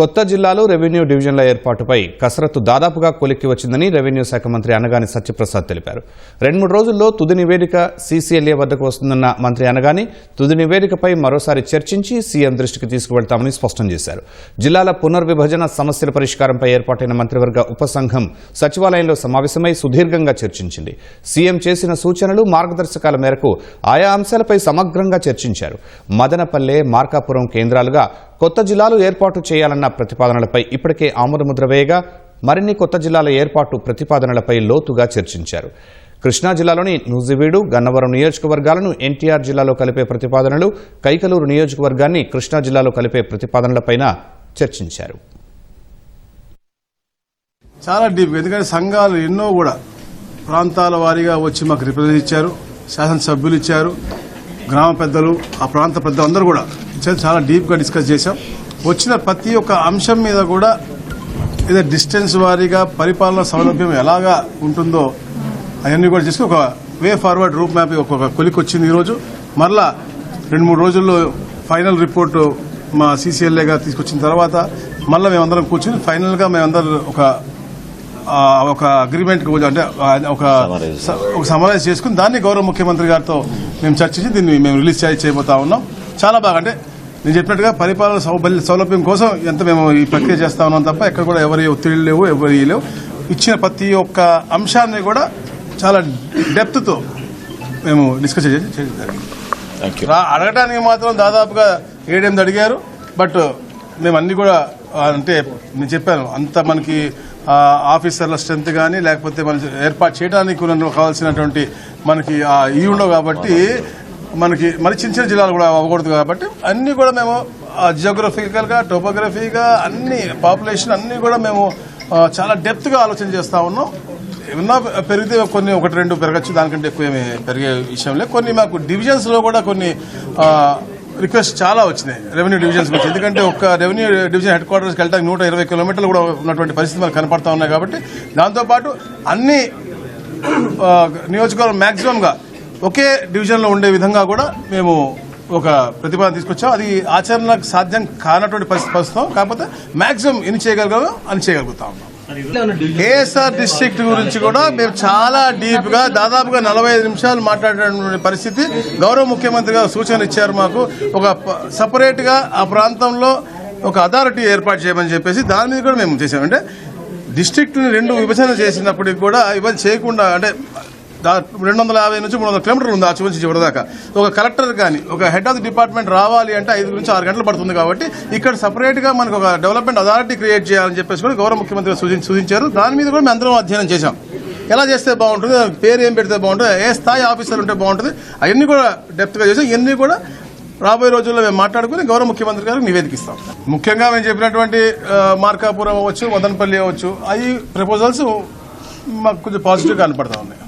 కొత్త జిల్లాలో రెవెన్యూ డివిజన్ల ఏర్పాటుపై కసరత్తు దాదాపుగా కొలిక్కి వచ్చిందని రెవెన్యూ శాఖ మంత్రి అనగాని సత్యప్రసాద్ తెలిపారు. రెండు మూడు రోజుల్లో తుది నివేదిక సీసీఎల్ఏ వద్దకు వస్తుందన్న మంత్రి అనగాని తుది నివేదికపై మరోసారి చర్చించి సీఎం దృష్టికి తీసుకువెళ్తామని స్పష్టం చేశారు. జిల్లాల పునర్విభజన సమస్యల పరిష్కారంపై ఏర్పాటైన మంత్రివర్గ ఉపసంఘం సచివాలయంలో సమావేశమై సుదీర్ఘంగా చర్చించింది. సీఎం చేసిన సూచనలు మార్గదర్శకాల మేరకు ఆయా అంశాలపై సమగ్రంగా చర్చించారు. మదనపల్లె మార్కాపురం కేంద్రాలుగా కొత్త జిల్లాలు ఏర్పాటు చేయాలన్న ప్రతిపాదనలపై ఇప్పటికే ఆమోదముద్ర వేయగా మరిన్ని కొత్త జిల్లాల ఏర్పాటు ప్రతిపాదనలపై లోతుగా చర్చించారు. కృష్ణా జిల్లాలోని నూజివీడు గన్నవరం నియోజకవర్గాలను ఎన్టీఆర్ జిల్లాలో కలిపే ప్రతిపాదనలు కైకలూరు నియోజకవర్గాన్ని కృష్ణా జిల్లాలో కలిపే ప్రతిపాదనలపైన చర్చించారు. చాలా డీప్ ఎందుకంటే సంఘాలు ఎన్నో కూడా ప్రాంతాల వారీగా వచ్చి మాకు రిప్రజెంట్ ఇచ్చారు శాసనసభ్యులు ఇచ్చారు గ్రామ పెద్దలు ఆ ప్రాంత పెద్దలు అందరూ కూడా చాలా డీప్గా డిస్కస్ చేశాం. వచ్చిన ప్రతి ఒక్క అంశం మీద కూడా ఏదో డిస్టెన్స్ వారీగా పరిపాలన సౌలభ్యం ఎలాగా ఉంటుందో అవన్నీ కూడా చేసుకుని ఒక వే ఫార్వర్డ్ రూట్ మ్యాప్ ఒక కొలికి వచ్చింది ఈరోజు. మరలా రెండు మూడు రోజుల్లో ఫైనల్ రిపోర్టు మా సీసీఎల్ఏగా తీసుకొచ్చిన తర్వాత మళ్ళీ మేమందరం కూర్చుని ఫైనల్గా మేమందరం ఒక ఒక అగ్రిమెంట్ అంటే ఒక ఒక సమరైజ్ చేసుకుని దాన్ని గౌరవ ముఖ్యమంత్రి గారితో మేము చర్చించి దీన్ని మేము రిలీజ్ చేయ- చేయబోతా ఉన్నాం. చాలా బాగా అంటే నేను చెప్పినట్టుగా పరిపాలన సౌబల్య సౌలభ్యం కోసం ఎంత మేము ఈ ప్రక్రియ చేస్తా ఉన్నాం తప్ప ఎక్కడ కూడా ఎవరి ఒత్తిడి లేవు ఎవరి లేవు. ఇచ్చిన ప్రతి ఒక్క అంశాన్ని కూడా చాలా డెప్త్తో మేము డిస్కస్ చేసి రా- అడగడానికి మాత్రం దాదాపుగా ఏడెనిమిది అడిగారు బట్ మేము అన్ని కూడా అంటే నేను చెప్పాను అంత మనకి ఆఫీసర్ల స్ట్రెంత్ కానీ లేకపోతే మన ఏర్పాటు చేయడానికి కావాల్సినటువంటి మనకి ఈ ఉండవు కాబట్టి మనకి మరి చిన్న చిన్న జిల్లాలు కూడా అవ్వకూడదు కాబట్టి అన్ని కూడా మేము జియోగ్రఫికల్గా టోపోగ్రఫీగా అన్ని పాపులేషన్ అన్ని కూడా మేము చాలా డెప్త్గా ఆలోచన చేస్తూ ఉన్నాం. ఏమన్నా పెరిగితే కొన్ని ఒకటి రెండు పెరగచ్చు దానికంటే ఎక్కువ ఏమి పెరిగే విషయం లేదు. కొన్ని మాకు డివిజన్స్లో కూడా కొన్ని రిక్వెస్ట్ చాలా వచ్చినాయి. రెవెన్యూ డివిజన్స్ గురించి. ఎందుకంటే ఒక రెవెన్యూ డివిజన్ హెడ్ క్వార్టర్స్కి వెళ్ళడానికి నూట ఇరవై కిలోమీటర్లు కూడా ఉన్నటువంటి పరిస్థితి మనకు కనపడతా ఉన్నాయి కాబట్టి దాంతోపాటు అన్ని నియోజకవర్గం మ్యాక్సిమంగా ఒకే డివిజన్లో ఉండే విధంగా కూడా మేము ఒక ప్రతిపాదన తీసుకొచ్చాం. అది ఆచరణకు సాధ్యం కానటువంటి పరిస్థితి ప్రస్తుతం కాకపోతే మ్యాక్సిమం ఎన్ని చేయగలిగామో అని చేయగలుగుతా ఉన్నాం కేఎస్ఆర్ డిస్ట్రిక్ట్ గురించి కూడా మేము చాలా డీప్గా దాదాపుగా నలభై ఐదు నిమిషాలు మాట్లాడేటువంటి పరిస్థితి. గౌరవ ముఖ్యమంత్రి గారు సూచన ఇచ్చారు మాకు. ఒక సపరేట్గా ఆ ప్రాంతంలో ఒక అథారిటీ ఏర్పాటు చేయమని చెప్పేసి దాని మీద కూడా మేము చేసాం అంటే రెండు విభజన చేసినప్పటికి కూడా ఇవన్నీ చేయకుండా అంటే రెండు వందల యాభై నుంచి మూడు వందల కిలోమీటర్లు ఉంది ఆ చివరి నుంచి చివరి దాకా. ఒక కలెక్టర్ కానీ ఒక హెడ్ ఆఫ్ ది డిపార్ట్మెంట్ రావాలి అంటే ఐదు నుంచి ఆరు గంటలు పడుతుంది కాబట్టి ఇక్కడ సపరేట్గా మనకు ఒక డెవలప్మెంట్ అథారిటీ క్రియేట్ చేయాలని చెప్పేసి కూడా గౌరవ ముఖ్యమంత్రి సూచించి- సూచించారు. దాని మీద కూడా మేము అందరం అధ్యయనం చేశాం. ఎలా చేస్తే బాగుంటుంది పేరు ఏం పెడితే బాగుంటుంది ఏ స్థాయి ఆఫీసర్ ఉంటే బాగుంటుంది అవన్నీ కూడా డెప్త్గా చేసాం ఇవన్నీ కూడా రాబోయే రోజుల్లో మేము మాట్లాడుకుని గౌరవ ముఖ్యమంత్రి గారికి నివేదికిస్తాం ముఖ్యంగా మేము చెప్పినటువంటి మార్కాపురం అవ్వచ్చు మదనపల్లి అవ్వచ్చు అవి ప్రపోజల్స్ మాకు కొంచెం పాజిటివ్గా కనపడతా ఉన్నాయి.